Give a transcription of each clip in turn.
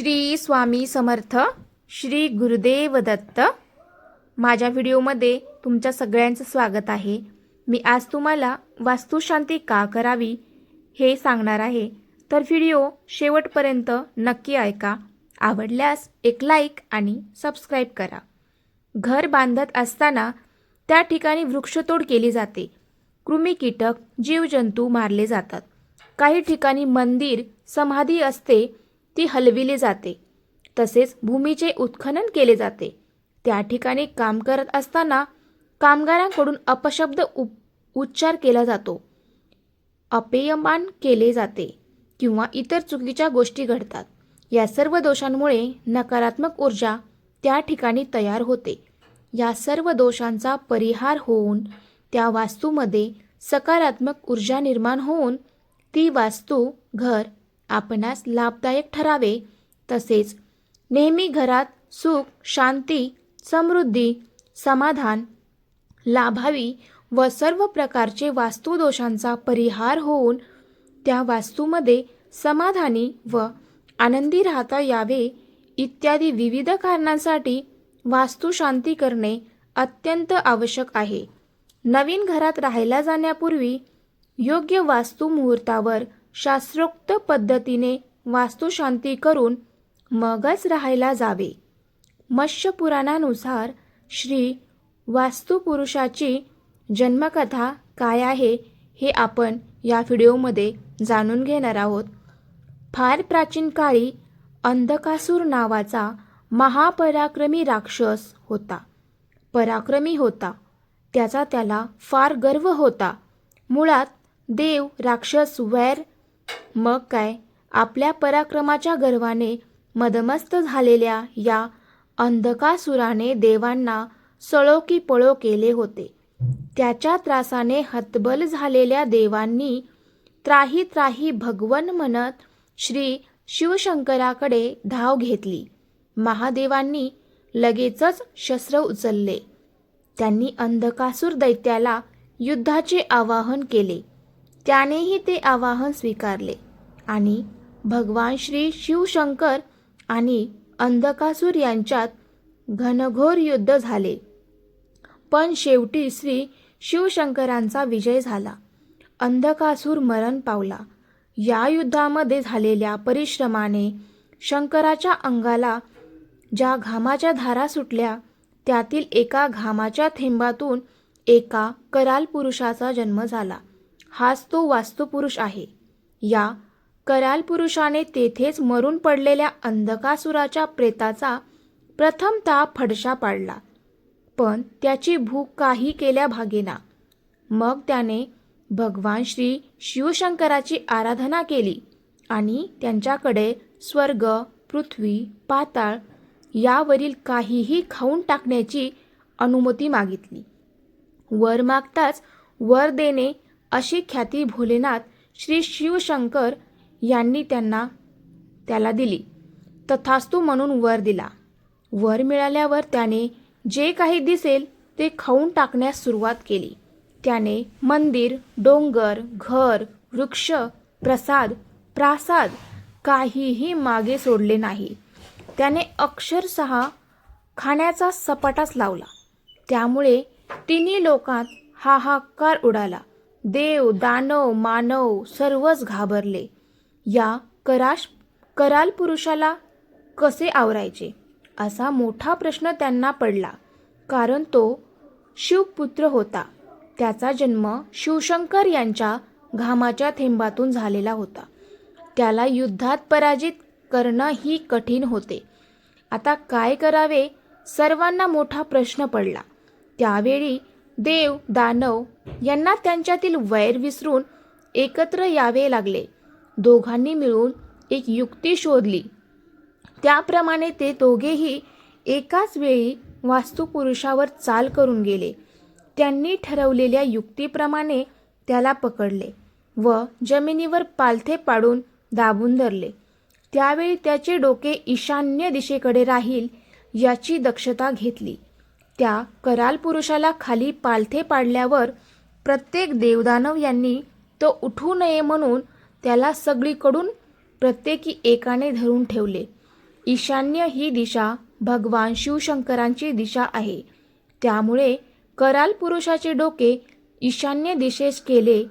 श्री स्वामी समर्थ श्री गुरुदेव दत्त माझ्या व्हिडिओमध्ये तुमच्या सगळ्यांचं स्वागत आहे. मी आज तुम्हाला वास्तुशांती का करावी हे सांगणार आहे. तर व्हिडिओ शेवटपर्यंत नक्की ऐका. आवडल्यास एक लाईक आणि सबस्क्राईब करा. घर बांधत असताना त्या ठिकाणी वृक्षतोड केली जाते. कृमी कीटक जीवजंतू मारले जातात. काही ठिकाणी मंदिर समाधी असते ती हलविली जाते. तसेच भूमीचे उत्खनन केले जाते. त्या ठिकाणी काम करत असताना कामगारांकडून अपशब्द उप उच्चार केला जातो. अपेयमान केले जाते किंवा इतर चुकीच्या गोष्टी घडतात. या सर्व दोषांमुळे नकारात्मक ऊर्जा त्या ठिकाणी तयार होते. या सर्व दोषांचा परिहार होऊन त्या वास्तूमध्ये सकारात्मक ऊर्जा निर्माण होऊन ती वास्तू घर आपणास लाभदायक ठरावे. तसेच नेहमी घरात सुख शांती समृद्धी समाधान लाभावी व सर्व प्रकारचे वास्तुदोषांचा परिहार होऊन त्या वास्तूमध्ये समाधानी व आनंदी राहता यावे इत्यादी विविध कारणांसाठी वास्तुशांती करणे अत्यंत आवश्यक आहे. नवीन घरात राहायला जाण्यापूर्वी योग्य वास्तू मुहूर्तावर शास्त्रोक्त पद्धतीने वास्तुशांती करून मगच राहायला जावे. मत्स्यपुराणानुसार श्री वास्तुपुरुषाची जन्मकथा काय आहे हे आपण या व्हिडिओमध्ये जाणून घेणार आहोत. फार प्राचीन काळी अंधकासूर नावाचा महापराक्रमी राक्षस होता. पराक्रमी होता. त्याचा त्याला फार गर्व होता. मुळात देव राक्षस वैर मग काय? आपल्या पराक्रमाच्या गर्वाने मदमस्त झालेल्या या अंधकासुराने देवांना सळोकी पळो केले होते. त्याच्या त्रासाने हतबल झालेल्या देवांनी त्राही त्राही भगवन म्हणत श्री शिवशंकराकडे धाव घेतली. महादेवांनी लगेचच शस्त्र उचलले. त्यांनी अंधकासूर दैत्याला युद्धाचे आवाहन केले. त्यानेही ते आवाहन स्वीकारले. आणि भगवान श्री शिवशंकर आणि अंधकासूर यांच्यात घनघोर युद्ध झाले. पण शेवटी श्री शिवशंकरांचा विजय झाला. अंधकासूर मरण पावला. या युद्धामध्ये झालेल्या परिश्रमाने शंकराच्या अंगाला ज्या घामाच्या धारा सुटल्या त्यातील एका घामाच्या थेंबातून एका कराल पुरुषाचा जन्म झाला. हाच तो वास्तुपुरुष आहे. या कराल पुरुषाने तेथेच मरून पडलेल्या अंधकासुराच्या प्रेताचा प्रथमतः फडशा पाडला. पण त्याची भूक काही केल्या भागेना. मग त्याने भगवान श्री शिवशंकराची आराधना केली आणि त्यांच्याकडे स्वर्ग पृथ्वी पाताळ यावरील काहीही खाऊन टाकण्याची अनुमती मागितली. वर मागताच वर देणे अशी ख्याती भोलेनाथ श्री शिवशंकर यांनी त्यांना त्याला दिली. तथास्तू म्हणून वर दिला. वर मिळाल्यावर त्याने जे काही दिसेल ते खाऊन टाकण्यास सुरुवात केली. त्याने मंदिर डोंगर घर वृक्ष प्रसाद प्रासाद काहीही मागे सोडले नाही. त्याने अक्षरशः खाण्याचा सपाटाच लावला. त्यामुळे तिन्ही लोकांत हाहाकार उडाला. देव दानव मानव सर्वच घाबरले. या कराश कराल पुरुषाला कसे आवरायचे? असा मोठा प्रश्न त्यांना पडला. कारण तो शिवपुत्र होता. त्याचा जन्म शिवशंकर यांच्या घामाच्या थेंबातून झालेला होता. त्याला युद्धात पराजित करणं ही कठीण होते. आता काय करावे? सर्वांना मोठा प्रश्न पडला. त्यावेळी देव दानव यांना त्यांच्यातील वैर विसरून एकत्र यावे लागले. दोघांनी मिळून एक युक्ती शोधली. त्याप्रमाणे ते दोघेही एकाच वेळी वास्तुपुरुषावर चाल करून गेले. त्यांनी ठरवलेल्या युक्तीप्रमाणे त्याला पकडले व जमिनीवर पालथे पाडून दाबून धरले. त्यावेळी त्याचे डोके ईशान्य दिशेकडे राहील याची दक्षता घेतली. त्या कराल पुरुषाला खाली पालथे पाडल्यावर प्रत्येक देवदानव यांनी तो उठू नये म्हणून त्याला सगळीकडून प्रत्येकी एकाने धरून ठेवले. ईशान्य ही दिशा भगवान शिवशंकरांची दिशा आहे. त्यामुळे कराल पुरुषाचे डोके ईशान्य दिशेस केले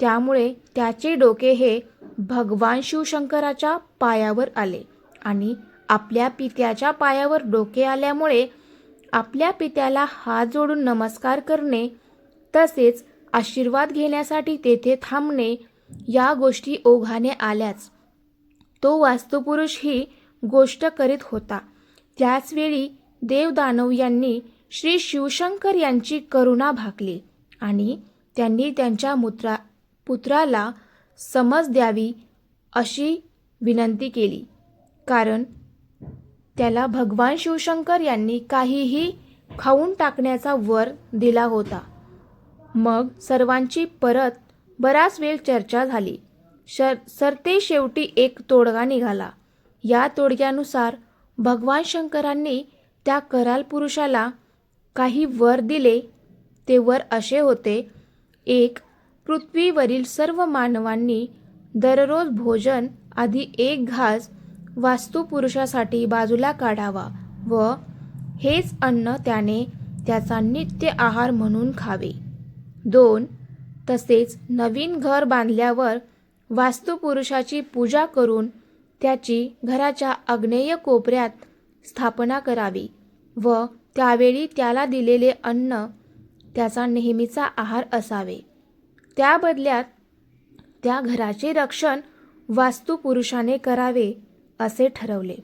त्यामुळे त्याचे डोके हे भगवान शिवशंकराच्या पायावर आले आणि आपल्या पित्याच्या पायावर डोके आल्यामुळे आपल्या पित्याला हात जोडून नमस्कार करणे तसेच आशीर्वाद घेण्यासाठी तेथे थांबणे या गोष्टी ओघाने आल्याच. तो वास्तुपुरुष ही गोष्ट करीत होता. त्याचवेळी देवदानव यांनी श्री शिवशंकर यांची करुणा भाकली आणि त्यांनी त्यांच्या मुत्रा पुत्राला समज द्यावी अशी विनंती केली. कारण त्याला भगवान शिवशंकर यांनी काहीही खाऊन टाकण्याचा वर दिला होता. मग सर्वांची परत बराच वेळ चर्चा झाली. शर सरते शेवटी एक तोडगा निघाला. या तोडग्यानुसार भगवान शंकरांनी त्या कराल पुरुषाला काही वर दिले. ते वर असे होते. एक पृथ्वीवरील सर्व मानवांनी दररोज भोजन आधी एक घास वास्तुपुरुषासाठी बाजूला काढावा व हेच अन्न त्याने त्याचा नित्य आहार म्हणून खावे. दोन तसेच नवीन घर बांधल्यावर वास्तुपुरुषाची पूजा करून त्याची घराच्या आग्नेय कोपऱ्यात स्थापना करावी व त्यावेळी त्याला दिलेले अन्न त्याचा नेहमीचा आहार असावे. त्या बदल्यात त्या घराचे रक्षण वास्तुपुरुषाने करावे असे ठरवले.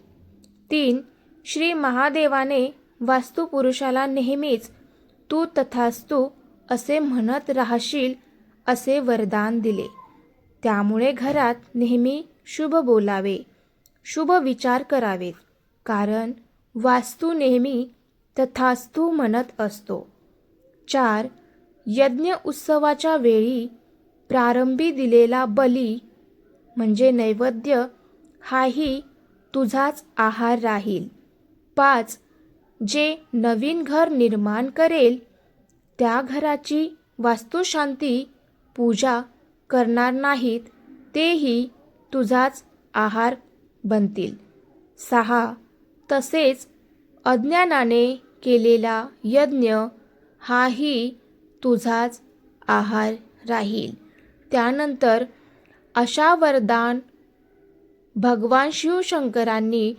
तीन श्री महादेवाने वास्तुपुरुषाला नेहमीच तू तथास्तू असे म्हणत राहशील असे वरदान दिले. त्यामुळे घरात नेहमी शुभ बोलावे शुभ विचार करावेत कारण वास्तू नेहमी तथास्तू म्हणत असतो. चार यज्ञ उत्सवाच्या वेळी प्रारंभी दिलेला बली म्हणजे नैवेद्य हाही तुझाच आहार राहील. पाच जे नवीन घर निर्माण करेल त्या घराची वास्तुशांती पूजा करणार नाहीत तेही तुझाच आहार बनतील. सहा तसेच अज्ञानाने केलेला यज्ञ हाही तुझाच आहार राहील. त्यानंतर अशा वरदान भगवान शिवशंकरांनी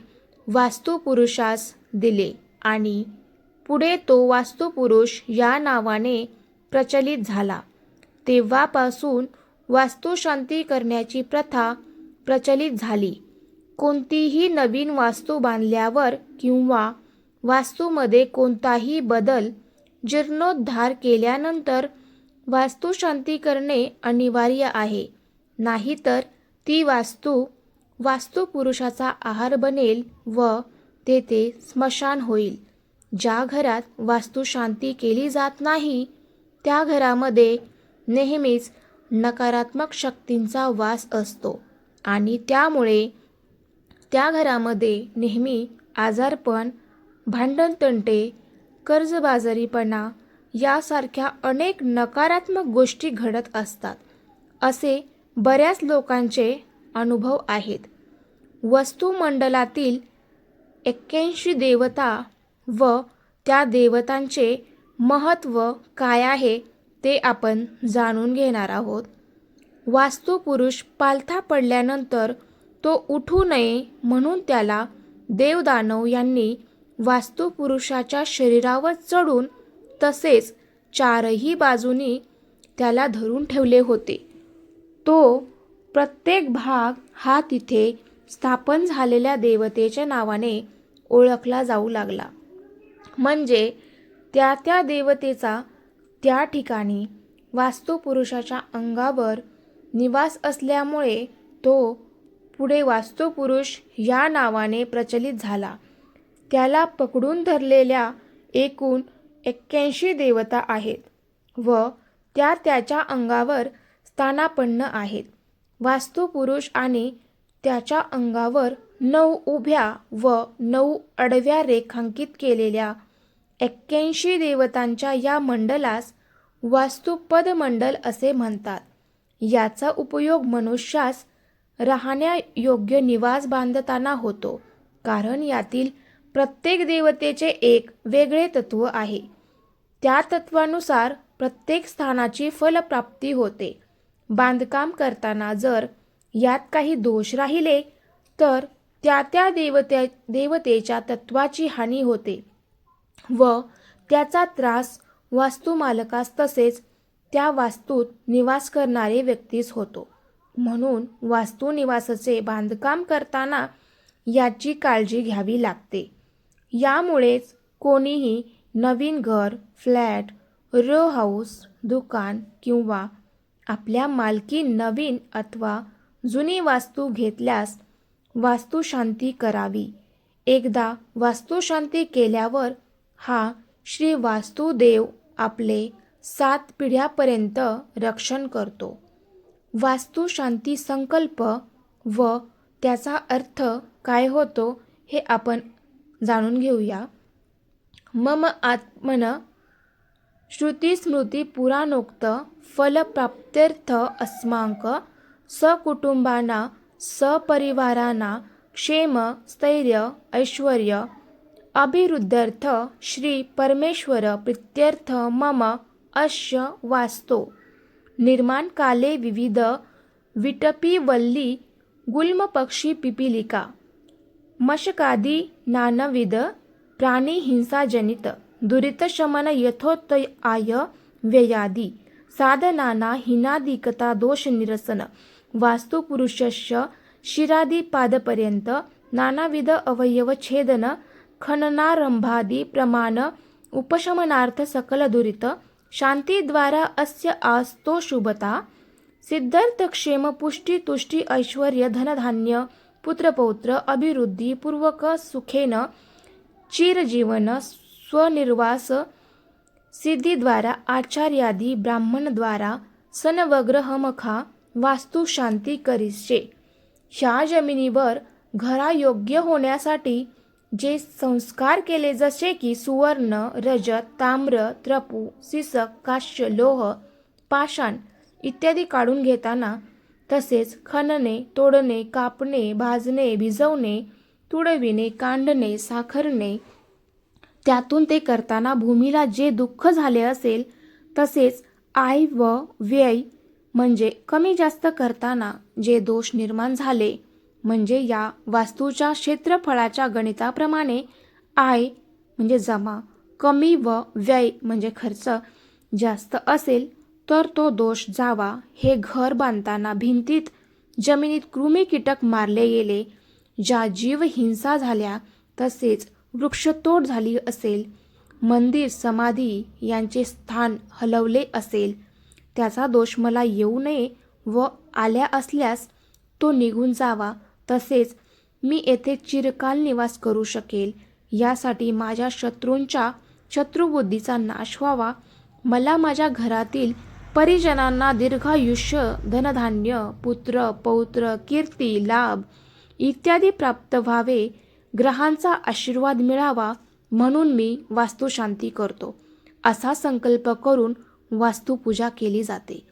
वास्तुपुरुषास दिले आणि पुढे तो वास्तुपुरुष या नावाने प्रचलित झाला. तेव्हापासून वास्तुशांती करण्याची प्रथा प्रचलित झाली. कोणतीही नवीन वास्तू बांधल्यावर किंवा वास्तूमध्ये कोणताही बदल जीर्णोद्धार केल्यानंतर वास्तुशांती करणे अनिवार्य आहे. नाहीतर ती वास्तू वास्तुपुरुषाचा आहार बनेल व तेथे स्मशान होईल. ज्या घरात वास्तुशांती केली जात नाही त्या घरामध्ये नेहमीच नकारात्मक शक्तींचा वास असतो आणि त्यामुळे त्या घरामध्ये नेहमी आजारपण भांडणतंटे कर्जबाजारीपणा यासारख्या अनेक नकारात्मक गोष्टी घडत असतात. असे बऱ्याच लोकांचे अनुभव आहेत. वस्तुमंडलातील एक्क्याऐंशी देवता व त्या देवतांचे महत्त्व काय आहे ते आपण जाणून घेणार आहोत. वास्तुपुरुष पालथा पडल्यानंतर तो उठू नये म्हणून त्याला देवदानव यांनी वास्तुपुरुषाच्या शरीरावर चढून तसेच चारही बाजूनी त्याला धरून ठेवले होते. तो प्रत्येक भाग हा तिथे स्थापन झालेल्या देवतेच्या नावाने ओळखला जाऊ लागला. म्हणजे त्या त्या देवतेचा त्या ठिकाणी वास्तुपुरुषाच्या अंगावर निवास असल्यामुळे तो पुढे वास्तुपुरुष या नावाने प्रचलित झाला. त्याला पकडून धरलेल्या एकूण एक्क्याऐंशी देवता आहेत व त्या त्याच्या अंगावर स्थानापन्न आहेत. वास्तुपुरुष आणि त्याच्या अंगावर नऊ उभ्या व नऊ आडव्या रेखांकित केलेल्या एक्क्याऐंशी देवतांच्या या मंडलास वास्तुपद मंडल असे म्हणतात. याचा उपयोग मनुष्यास राहण्यायोग्य निवास बांधताना होतो कारण यातील प्रत्येक देवतेचे एक वेगळे तत्व आहे. त्या तत्वानुसार प्रत्येक स्थानाची फलप्राप्ती होते. बांधकाम करताना जर यात काही दोष राहिले तर त्या त्या देवते देवतेच्या तत्वाची हानी होते व त्याचा त्रास वास्तुमालकास तसेच त्या वास्तूत निवास करणारे व्यक्तीस होतो. म्हणून वास्तुनिवासाचे बांधकाम करताना याची काळजी घ्यावी लागते. यामुळेच कोणीही नवीन घर फ्लॅट रो हाऊस दुकान किंवा आपल्या मालकी नवीन अथवा जुनी वास्तू घेतल्यास वास्तुशांती करावी. एकदा वास्तुशांती केल्यावर हा श्री वास्तुदेव आपले सात पिढ्यापर्यंत रक्षण करतो. वास्तुशांती संकल्प व त्याचा अर्थ काय होतो हे आपण जाणून घेऊया. मम आत्मन श्रुतीस्मृती पुराणोक्त फलप्राप्त्यर्थ अस्माक सकुटुंबाना क्षेम स्थैर्य ऐश्वर अभिवृद्ध्यर्थ श्री परमेश्वर प्रित्यर्थ मम अस्य वास्तो। निर्माण काले विविध विटपी वल्ली गुल्म पक्षी पिपिलिका। मशकादी नानविध प्राणी दुरितशमन दुरितशमन यथोत्तयाय व्ययादी। साधनाना हिनादिकता दोष निरसन। वास्तुपुरुषस्य शिरादिपादपर्यंत नानाविध अवयव छेदन खननारंभादी प्रमाण उपशमनार्थ सकल दुरित। शांतीद्वारा अस्य आस्तो शुभता। सिद्धार्थ क्षेम पुष्टी तुष्टी ऐश्वर्य धनधान्य पुत्रपौत्र अभिवृद्धी पूर्वक सुखेन चिरजीवन स्वनिर्वास सिद्धीद्वारा आचार्यादी ब्राह्मणद्वारा सनवग्रहमखा वास्तुशांती करीचे ह्या जमिनीवर घरायोग्य होण्यासाठी जे संस्कार केले जसे की सुवर्ण रजत ताम्र त्रपू सिसक काश्य लोह पाषाण इत्यादी काढून घेताना तसेच खणणे तोडणे कापणे भाजणे भिजवणे तुडविणे कांडणे साखरणे त्यातून ते करताना भूमीला जे दुःख झाले असेल तसेच आय व व्यय म्हणजे कमी जास्त करताना जे दोष निर्माण झाले म्हणजे या वास्तूच्या क्षेत्रफळाच्या गणिताप्रमाणे आय म्हणजे जमा कमी व व्यय म्हणजे खर्च जास्त असेल तर तो दोष जावा हे घर बांधताना भिंतीत जमिनीत कृमी कीटक मारले गेले ज्या जीव हिंसा झाल्या तसेच वृक्षतोड झाली असेल मंदिर समाधी यांचे स्थान हलवले असेल त्याचा दोष मला येऊ नये व आल्या असल्यास तो निघून जावा. तसेच मी येथे चिरकाल निवास करू शकेल. यासाठी माझ्या शत्रूंच्या शत्रुबुद्धीचा नाश व्हावा. मला माझ्या घरातील परिजनांना दीर्घायुष्य धनधान्य पुत्र पौत्र कीर्ती लाभ इत्यादी प्राप्त व्हावे. ग्रहांचा आशीर्वाद मिळावा म्हणून मी वास्तुशांती करतो. असा संकल्प करून वास्तुपूजा केली जाते.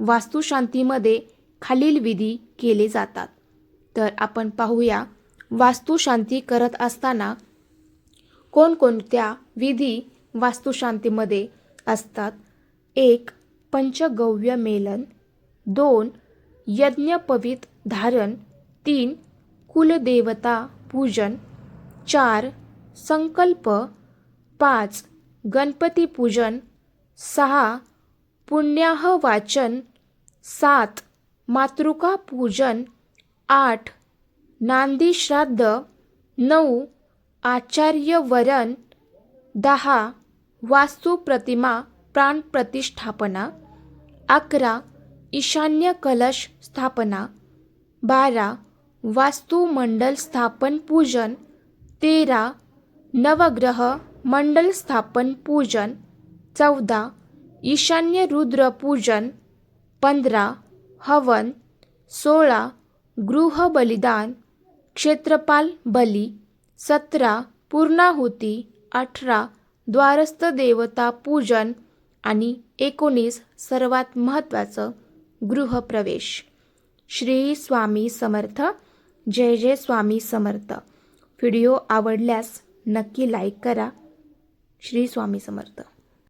वास्तुशांतीमध्ये खालील विधी केले जातात. तर आपण पाहूया वास्तुशांती करत असताना कोणकोणत्या विधी वास्तुशांतीमध्ये असतात? एक पंचगव्य मेलन. दोन यज्ञपवित धारण. तीन कुलदेवता पूजन चार संकल्प पाच गणपती पूजन सहा पुण्याह वाचन सात मातृका पूजन आठ नांदी श्राद्ध नऊ आचार्य वरण दहा वास्तुप्रतिमा प्राणप्रतिष्ठापना अकरा ईशान्य कलश स्थापना बारा वास्तुमंडल स्थापन पूजन तेरा नवग्रह मंडल स्थापन पूजन चौदा ईशान्य रुद्र पूजन पंधरा हवन सोळा गृह बलिदान क्षेत्रपाल बली सतरा पूर्णाहुती अठरा द्वारस्थ देवता पूजन आणि एकोणीस सर्वात महत्त्वाचं गृहप्रवेश. श्री स्वामी समर्थ जय जय स्वामी समर्थ. व्हिडिओ आवडल्यास नक्की लाईक करा. श्री स्वामी समर्थ.